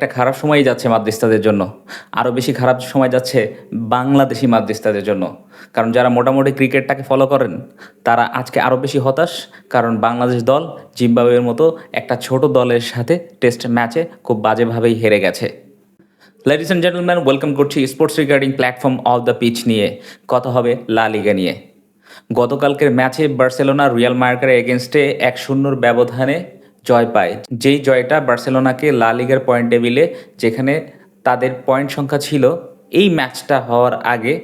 একটা খারাপ সময় যাচ্ছে মাদ্রিস্তাদের জন্য। আরও বেশি খারাপ সময় যাচ্ছে বাংলাদেশি মাদ্রিস্তাদের জন্য। কারণ যারা মোটামুটি ক্রিকেটটাকে ফলো করেন, তারা আজকে আরও বেশি হতাশ। কারণ বাংলাদেশ দল জিম্বাবুয়ের মতো একটা ছোট দলের সাথে টেস্ট ম্যাচে খুব বাজেভাবেই হেরে গেছে। লেডিস অ্যান্ড জেন্টলম্যান ওয়েলকাম করছি sports regarding platform of the pitch নিয়ে। কথা হবে লা লিগা নিয়ে। গতকালকের ম্যাচে বার্সেলোনা রিয়াল মার্কারের এগেনস্টে এক শূন্যর ব্যবধানে জয় পায়। যেই জয়টা বার্সেলোনাকে লা লিগার পয়েন্ট টেবিলে, যেখানে তাদের পয়েন্ট সংখ্যা ছিল, এই ম্যাচটা হওয়ার আগে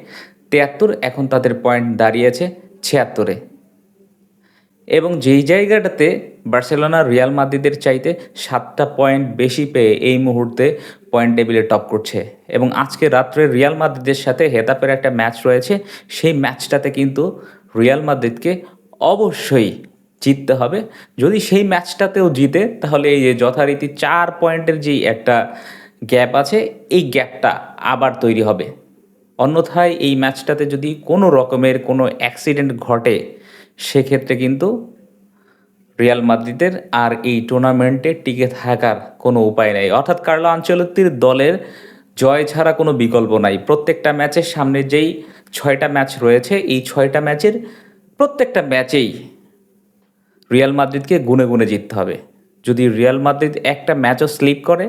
তেয়াত্তর, এখন তাদের পয়েন্ট দাঁড়িয়েছে ছিয়াত্তরে। এবং যেই জায়গাটাতে বার্সেলোনা রিয়াল মাদ্রিদের চাইতে সাতটা পয়েন্ট বেশি পেয়ে এই মুহূর্তে পয়েন্ট টেবিলে টপ করছে। এবং আজকে রাত্রে রিয়াল মাদ্রিদের সাথে হেতাপের একটা ম্যাচ রয়েছে, সেই ম্যাচটাতে কিন্তু রিয়াল মাদ্রিদকে অবশ্যই জিততে হবে। যদি সেই ম্যাচটাতেও জিতে, তাহলে এই যে যথারীতি চার পয়েন্টের যেই একটা গ্যাপ আছে, এই গ্যাপটা আবার তৈরি হবে। অন্যথায় এই ম্যাচটাতে যদি কোনো রকমের কোনো অ্যাক্সিডেন্ট ঘটে, সেক্ষেত্রে কিন্তু রিয়াল মাদ্রিদের আর এই টুর্নামেন্টে টিকে থাকার কোনো উপায় নেই। অর্থাৎ কার্লো আঞ্চলতির দলের জয় ছাড়া কোনো বিকল্প নাই। প্রত্যেকটা ম্যাচের সামনে যেই ছয়টা ম্যাচ রয়েছে, এই ছয়টা ম্যাচের প্রত্যেকটা ম্যাচেই রিয়াল মাদ্রিদকে গুনে গুনে জিততে হবে। যদি রিয়াল মাদ্রিদ একটা ম্যাচও স্লিপ করে,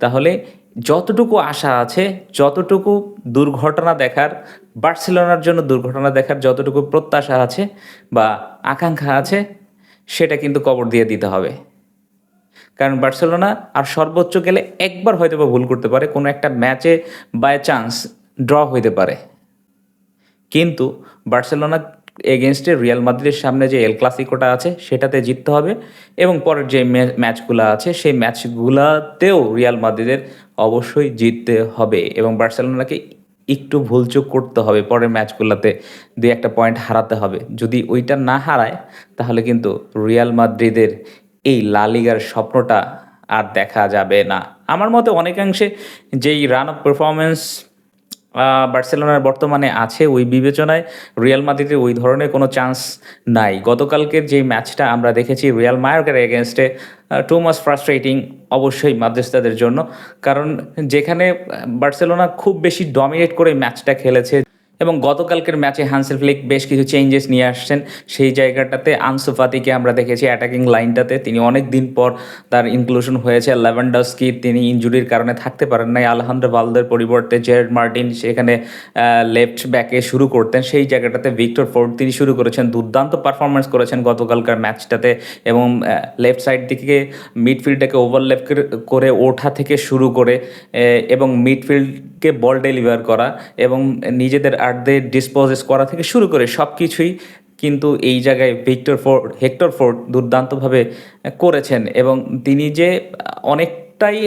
তাহলে যতটুকু আশা আছে, যতটুকু দুর্ঘটনা দেখার, বার্সেলোনার জন্য দুর্ঘটনা দেখার যতটুকু প্রত্যাশা আছে বা আকাঙ্ক্ষা আছে, সেটা কিন্তু কবর দিয়ে দিতে হবে। কারণ বার্সেলোনা আর সর্বোচ্চ গেলে একবার হয়তো বা ভুল করতে পারে, কোনো একটা ম্যাচে বাই চান্স ড্র হইতে পারে। কিন্তু বার্সেলোনা এগেনস্টে রিয়াল মাদ্রিদের সামনে যে এল ক্লাসিকোটা আছে, সেটাতে জিততে হবে। এবং পরের যে ম্যাচগুলো আছে, সেই ম্যাচগুলোতেও রিয়াল মাদ্রিদের অবশ্যই জিততে হবে এবং বার্সেলোনাকে একটু ভুলচুক করতে হবে পরের ম্যাচগুলোতে দু একটা পয়েন্ট হারাতে হবে। যদি ওইটা না হারায়, তাহলে কিন্তু রিয়াল মাদ্রিদের এই লালিগার স্বপ্নটা আর দেখা যাবে না। আমার মতে অনেকাংশে যেই রান অফ পারফরমেন্স বার্সেলোনার বর্তমানে আছে ওই বিবেচনায়। রিয়াল মাদ্রিদের ওই ধরনের কোনো চান্স নাই। গতকালকের যে ম্যাচটা আমরা দেখেছি রিয়াল মায়ার্কের এগেনস্টে টু মাস ফ্রাস্ট্রেটিং অবশ্যই মাদ্রেস্তাদের জন্য। কারণ যেখানে বার্সেলোনা খুব বেশি ডমিনেট করে ম্যাচটা খেলেছে এবং গতকালকের ম্যাচে হান্সেল ফ্লিক বেশ কিছু চেঞ্জেস নিয়ে আসছেন। সেই জায়গাটাতে আনসুফাতিকে আমরা দেখেছি অ্যাটাকিং লাইনটাতে তিনি অনেক দিন পর তার ইনক্লুশন হয়েছে। লেভেন্ডস্কি তিনি ইনজুরির কারণে থাকতে পারেন নাই। আলহান্দ্র বালদের পরিবর্তে জেরেড মার্টিন সেখানে লেফট ব্যাকে শুরু করতেন। সেই জায়গাটাতে ভিক্টর ফোর্ড তিনি শুরু করেছেন। দুর্দান্ত পারফরমেন্স করেছেন গতকালকার ম্যাচটাতে এবং লেফট সাইড দিকে মিডফিল্ডটাকে ওভারলেপ করে ওঠা থেকে শুরু করে এবং এবং মিডফিল্ডকে বল ডেলিভার করা এবং নিজেদের আর্ধে ডিসপোজেস করা থেকে শুরু করে সব কিছুই কিন্তু এই জায়গায় ভিক্টর ফোর্ড, হেক্টর ফোর্ড দুর্দান্তভাবে করেছেন এবং তিনি যে অনেকটাই,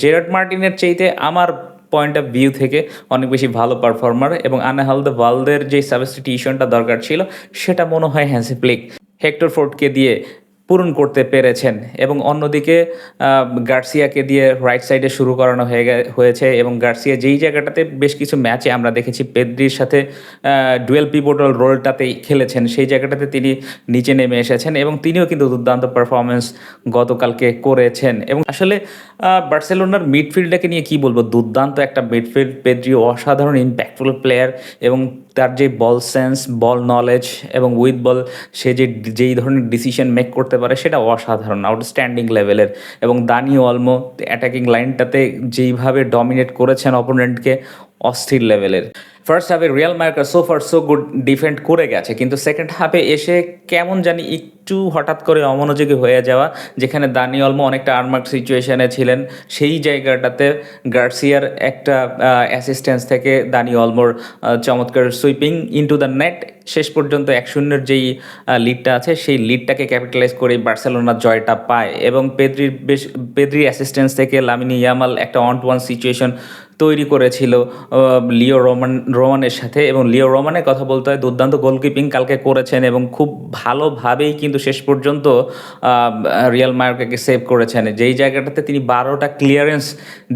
জেরার্ড মার্টিনের চাইতে আমার পয়েন্ট অফ ভিউ থেকে অনেক বেশি ভালো পারফর্মার এবং আনাহালদে ভালদের যে সাবস্টিটিউশনটা দরকার ছিল, সেটা মনে হয় হ্যান্সি প্লিক হেক্টর ফোর্ডকে দিয়ে পূরণ করতে পেরেছেন এবং অন্যদিকে গার্সিয়াকে দিয়ে রাইট সাইডে শুরু করানো হয়ে হয়েছে এবং গার্সিয়া যেই জায়গাটাতে বেশ কিছু ম্যাচে আমরা দেখেছি, পেদ্রির সাথে ডুয়েল পিভোটাল রোলটাতেই খেলেছেন, সেই জায়গাটাতে তিনি নিচে নেমে এসেছেন এবং তিনিও কিন্তু দুর্দান্ত পারফরমেন্স গতকালকে করেছেন এবং আসলে বার্সেলোনার মিডফিল্ডটাকে নিয়ে কি বলব, দুর্দান্ত একটা মিডফিল্ড পেদ্রি অসাধারণ ইম্প্যাক্টফুল প্লেয়ার এবং তার যে বল সেন্স বল নলেজ এবং উইথ বল সে যে, যেই ধরনের ডিসিশন মেক করতে পারে সেটা অসাধারণ আউটস্ট্যান্ডিং লেভেলের এবং দানি অলমো অ্যাটাকিং লাইনটাতে যেইভাবে ডমিনেট করেছেন অপোনেন্টকে অস্থির লেভেলের। ফার্স্ট হাফে Real marker so far so good defend করে গেছে, কিন্তু সেকেন্ড হাফে এসে কেমন জানি একটু হঠাৎ করে অমনোযোগী হয়ে যাওয়া, যেখানে দানি অলমো অনেকটা আর্মার্ক সিচুয়েশনে ছিলেন, সেই জায়গাটাতে গার্সিয়ার একটা অ্যাসিস্ট্যান্স থেকে দানি অলমোর চমৎকার সুইপিং ইনটু দ্য নেট শেষ পর্যন্ত এক শূন্যের যেই লিডটা আছে, সেই লিডটাকে ক্যাপিটালাইজ করে বার্সেলোনা জয়টা পায়। এবং পেদ্রির বেশ পেদ্রির অ্যাসিস্ট্যান্স থেকে লামিনি ইয়ামাল একটা অন টু ওয়ান সিচুয়েশন তৈরি করেছিল লিও রোমান, রোমানের সাথে এবং লিও রোমানের কথা বলতে হয়, দুর্দান্ত গোলকিপিং কালকে করেছেন এবং খুব ভালোভাবেই কিন্তু শেষ পর্যন্ত রিয়াল মার্কাকে সেভ করেছেন। যেই জায়গাটাতে তিনি বারোটা ক্লিয়ারেন্স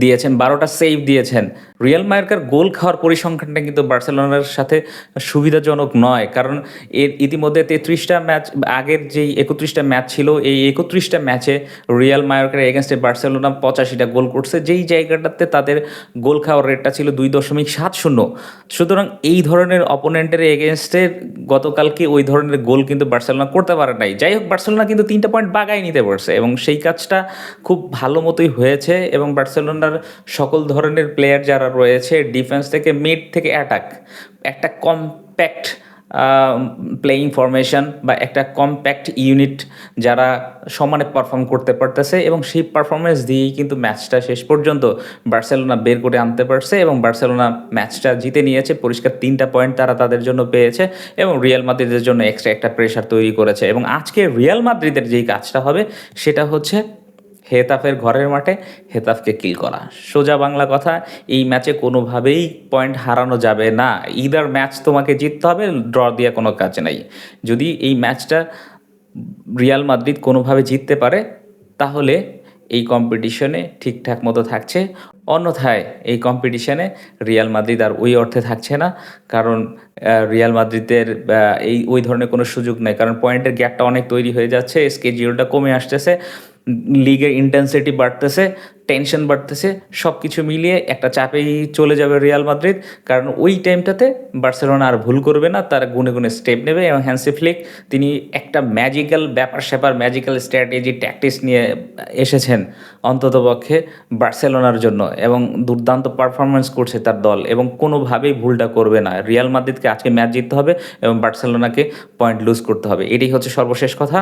দিয়েছেন, বারোটা সেভ দিয়েছেন রিয়াল মার্কার গোল খাওয়ার পরিসংখ্যানটা কিন্তু বার্সেলোনার সাথে সুবিধাজনক নয়। কারণ এর ইতিমধ্যে তেত্রিশটা ম্যাচ, আগের যেই একত্রিশটা ম্যাচ ছিল, এই একত্রিশটা ম্যাচে রিয়াল মার্কার এগেনস্টে বার্সেলোনা পঁচাশিটা গোল করছে। যেই জায়গাটাতে তাদের গোল খাওয়ার রেটটা ছিল দুই দশমিক সাত শূন্য। সুতরাং এই ধরনের অপোনেন্টের এগেনস্টে গতকালকে ওই ধরনের গোল কিন্তু বার্সেলোনা করতে পারে নাই। যাই হোক, বার্সেলোনা কিন্তু তিনটা পয়েন্ট বাগায় নিতে পারছে এবং সেই কাজটা খুব ভালো মতোই হয়েছে এবং বার্সেলোনার সকল ধরনের প্লেয়ার যারা রয়েছে ডিফেন্স থেকে মিড থেকে অ্যাটাক একটা কম্প্যাক্ট প্লেয়িং ফরমেশন বা একটা কম্প্যাক্ট ইউনিট যারা সমানে পারফর্ম করতে পারতেছে এবং সেই পারফরমেন্স দিয়েই কিন্তু ম্যাচটা শেষ পর্যন্ত বার্সেলোনা বের করে আনতে পারছে এবং বার্সেলোনা ম্যাচটা জিতে নিয়েছে, পরিষ্কার তিনটা পয়েন্ট তারা তাদের জন্য পেয়েছে এবং রিয়াল মাদ্রিদের জন্য এক্সট্রা একটা প্রেশার তৈরি করেছে এবং আজকে রিয়াল মাদ্রিদের যেই কাজটা হবে সেটা হচ্ছে হেতাফের ঘরের মাঠে হেতাফকে কিল করা। সোজা বাংলা কথা, এই ম্যাচে কোনোভাবেই পয়েন্ট হারানো যাবে না। ইদার ম্যাচ তোমাকে জিততে হবে ড্র দিয়ে কোনো কাজ নাই। যদি এই ম্যাচটা রিয়াল মাদ্রিদ কোনোভাবে জিততে পারে, তাহলে এই কম্পিটিশনে ঠিকঠাক মতো থাকছে। অন্যথায় এই কম্পিটিশনে রিয়াল মাদ্রিদ আর ওই অর্থে থাকছে না। কারণ রিয়াল মাদ্রিদের এই, ওই ধরনের কোনো সুযোগ নেই। কারণ পয়েন্টের গ্যাপটা অনেক তৈরি হয়ে যাচ্ছে স্কেজিউলটা কমে আসতেছে। লিগের ইন্টেন্সিটি বাড়তেছে টেনশন বাড়তেছে সব কিছু মিলিয়ে একটা চাপেই চলে যাবে রিয়াল মাদ্রিদ কারণ ওই টাইমটাতে বার্সেলোনা আর ভুল করবে না, তারা গুনে গুনে স্টেপ নেবে এবং হ্যান্সি ফ্লিক তিনি একটা ম্যাজিক্যাল ব্যাপার স্যাপার ম্যাজিক্যাল স্ট্র্যাটেজি ট্যাকটিক্স নিয়ে এসেছেন অন্ততপক্ষে বার্সেলোনার জন্য এবং দুর্দান্ত পারফরমেন্স করছে তার দল এবং কোনোভাবেই ভুলটা করবে না। রিয়াল মাদ্রিদকে আজকে ম্যাচ জিততে হবে এবং বার্সেলোনাকে পয়েন্ট লুজ করতে হবে। এটাই হচ্ছে সর্বশেষ কথা।